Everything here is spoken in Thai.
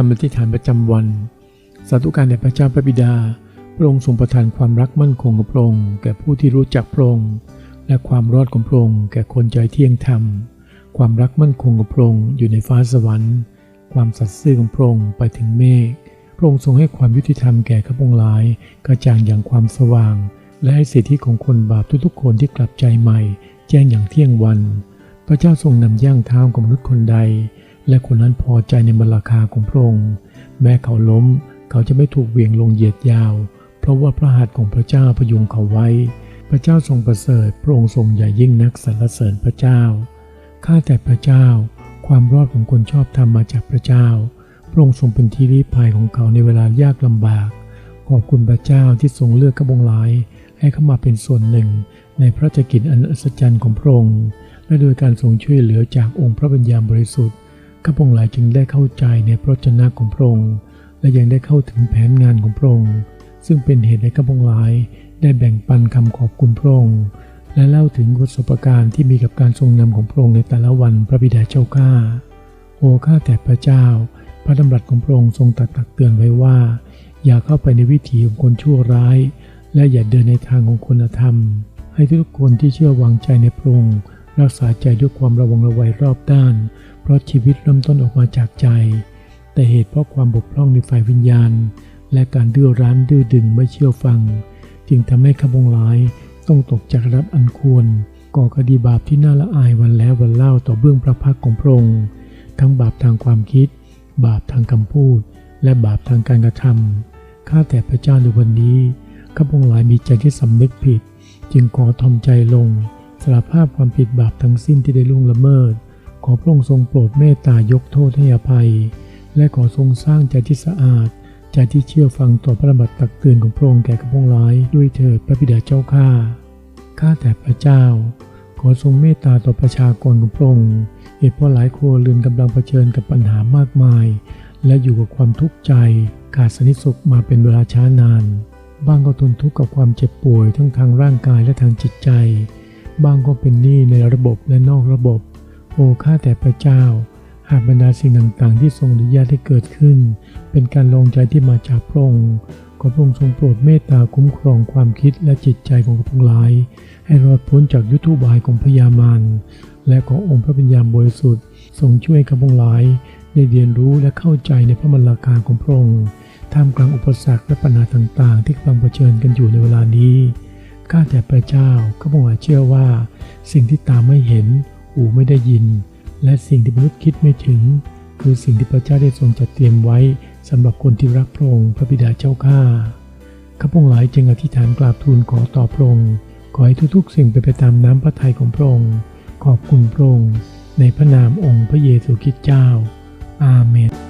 คำอธิษฐานประจำวัน สาธุการแด่พระเจ้าพระบิดา พระองค์ทรงประทานความรักมั่นคงของพระองค์แก่ผู้ที่รู้จักพระองค์และความรอดของพระองค์แก่คนใจเที่ยงธรรม ความรักมั่นคงของพระองค์อยู่ในฟ้าสวรรค์ ความสัตย์ซื่อของพระองค์ไปถึงเมฆพระองค์ทรงให้ความยุติธรรมแก่ข้าพงหลายกระจ่างอย่างความสว่าง และให้สิทธิของคนบาปทุกๆคนที่กลับใจใหม่ แจ้งอย่างเที่ยงวัน พระเจ้าทรงนำย่างเท้าของมนุษย์คนใด และคนนั้นพอใจในบรรลาคาของพระองค์ แม้เขาล้มเขาจะไม่ถูกเวียงลงเหยียดยาว เพราะว่าพระหัตถ์ของพระเจ้าพยุงเขาไว้ พระเจ้าทรงประเสริฐ พระองค์ทรงใหญ่ยิ่งนักสรรเสริญพระเจ้า ข้าแต่พระเจ้า ความรอดของคนชอบธรรมมาจากพระเจ้า พระองค์ทรงเป็นที่รีภัยของเขาในเวลายากลำบาก ขอบคุณพระเจ้าที่ทรงเลือกขบงหลาย ให้เข้ามาเป็นส่วนหนึ่ง ในพระราชกิจอันอัศจรรย์ของพระองค์ และโดยการทรงช่วยเหลือจากองค์พระบัญญาบริสุทธิ์ ข้าพงหลายจึงได้เข้าใจในพระชนะของพระองค์ และยังได้เข้าถึงแผนงานของพระองค์ ซึ่งเป็นเหตุให้ข้าพงหลายได้แบ่งปันคำขอบคุณพระองค์และเล่าถึงประสบการณ์ที่มีกับการทรงนำของพระองค์ในแต่ละวันพระบิดาเจ้าข้าโอข้าแต่พระเจ้า พระดำรัสของพระองค์ทรงตรัสตักเตือนไว้ว่า อย่าเข้าไปในวิถีของคนชั่วร้าย และอย่าเดินในทางของคุณธรรม ให้ทุกคนที่เชื่อวางใจในพระองค์รักษาใจด้วยความระวังระไวรอบด้าน ราะชีวิตเริ่มต้นออกมาจากใจ แต่เหตุเพราะความบกพร่องในฝ่ายวิญญาณ และการดื้อรั้นดื้อดึงไม่เชื่อฟัง จึงทำให้ขบงหลายต้องตกจากระดับอันควร ก่อคดีบาปที่น่าละอายวันแล้ววันเล่าต่อเบื้องพระพักของพระองค์ทั้งบาปทางความคิด บาปทางคำพูด และบาปทางการกระทำข้าแต่พระเจ้าในวันนี้ข้าพงหลายมีใจที่สำนึกผิด จึงขอทอมใจลงสารภาพความผิดบาปทั้งสิ้นที่ได้ล่วงละเมิด อพระองค์ทรงโปรดเมตตายกโทษให้อภัย และขอทรงสร้างใจที่สะอาดใจที่เชื่อฟังต่อพระบัติตักเตือนของพระองค์แก่ข้าพงหลายด้วยเถิดพระบิดาเจ้าข้าข้าแต่พระเจ้า ขอทรงเมตตาต่อประชากรของพระองค์เหตุเพราะหลายครัวเรือนกำลังเผชิญกับปัญหามากมาย และอยู่กับความทุกข์ใจขาดสนิทสุขมาเป็นเวลาช้านานบางก็ทนทุกข์กับความเจ็บป่วยทั้งทางร่างกายและทางจิตใจบางก็เป็นหนี้ในระบบและนอกระบบ อ้ข้าแต่พระเจ้า หากบรรดาสิ่งต่างๆ ที่ทรงอนุญาตให้เกิดขึ้น เป็นการลงใจที่มาจากพระองค์ขอพระองค์ทรงโปรดเมตตาคุ้มครองความคิดและจิตใจของข้าพงหลาย ให้รอดพ้นจากยุทธุบายของพยามารและขอองค์พระปัญญาบริสุทธิ์ทรงช่วยข้าพงหลาย ได้เรียนรู้และเข้าใจในพระมรรคาของพระองค์ท่ามกลางอุปสรรคและปัญหาต่างๆ ที่กำลังเผชิญกันอยู่ในเวลานี้ข้าแต่พระเจ้าข้าพงหลายเชื่อว่า สิ่งที่ตาไม่เห็น หูไม่ได้ยิน และสิ่งที่มนุษย์คิดไม่ถึง คือสิ่งที่พระเจ้าได้ทรงจัดเตรียมไว้สำหรับคนที่รักพระองค์พระบิดาเจ้าข้าข้าพงหลายจึงอธิษฐานกราบทูลขอต่อพระองค์ขอให้ทุกๆ สิ่งเป็นไปตามน้ำพระทัยของพระองค์ขอบคุณพระองค์ในพระนามองค์พระเยซูคริสต์เจ้า อาเมน